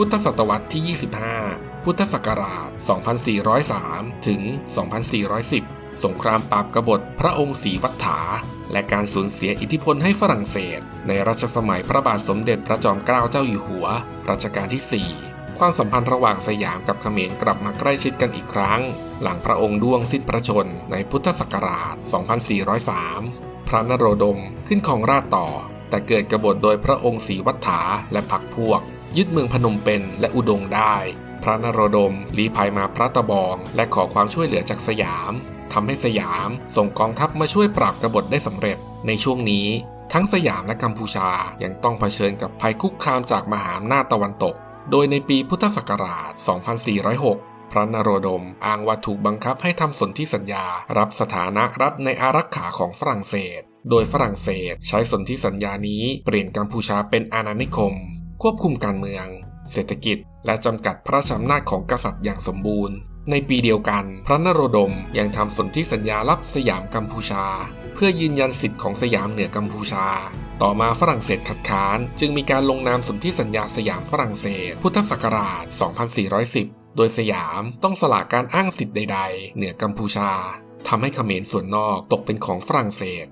พุทธศตวรรษที่ 25 พุทธศักราช 2403 ถึง 2410 สงครามปราบกบฏพระองค์ศรีวัฏฐา และการสูญเสียอิทธิพลให้ฝรั่งเศส ในรัชสมัยพระบาทสมเด็จพระจอมเกล้าเจ้าอยู่หัว รัชกาลที่ 4ความสัมพันธ์ระหว่างสยามกับเขมรกลับมาใกล้ชิดกันอีกครั้ง หลังพระองค์ด้วงสิ้นพระชนในพุทธศักราช 2403 พระนโรดมขึ้นของราชต่อ แต่เกิดกบฏโดยพระองค์ศรีวัฏฐาและพรรคพวก ยึดเมืองพนมเปญและอุดงได้ พระนโรดมลี้ภัยมาพระตะบอง และขอความช่วยเหลือจากสยามทำให้สยามส่งกองทัพมาช่วยปราบกบฏได้สำเร็จ ในช่วงนี้ ทั้งสยามและกัมพูชายังต้องเผชิญกับภัยคุกคามจากมหาอำนาจตะวันตก โดยในปีพุทธศักราช 2406พระนโรดมอ้างว่าถูกบังคับให้ทำสนธิสัญญา รับสถานะรัฐในอารักขาของฝรั่งเศส โดยฝรั่งเศสใช้สนธิสัญญานี้เปลี่ยนกัมพูชาเป็นอาณานิคม ควบคุมการเมือง เศรษฐกิจ และจำกัดพระราชอำนาจของกษัตริย์อย่างสมบูรณ์ ในปีเดียวกัน พระนโรดมยังทำสนธิสัญญารับสยามกัมพูชา เพื่อยืนยันสิทธิ์ของสยามเหนือกัมพูชา ต่อมาฝรั่งเศสคัดค้าน จึงมีการลงนามสนธิสัญญาสยามฝรั่งเศส พุทธศักราช 2410 โดยสยามต้องสละการอ้างสิทธิ์ใด ๆ เหนือกัมพูชาทำให้เขมรส่วนนอกตกเป็นของฝรั่งเศส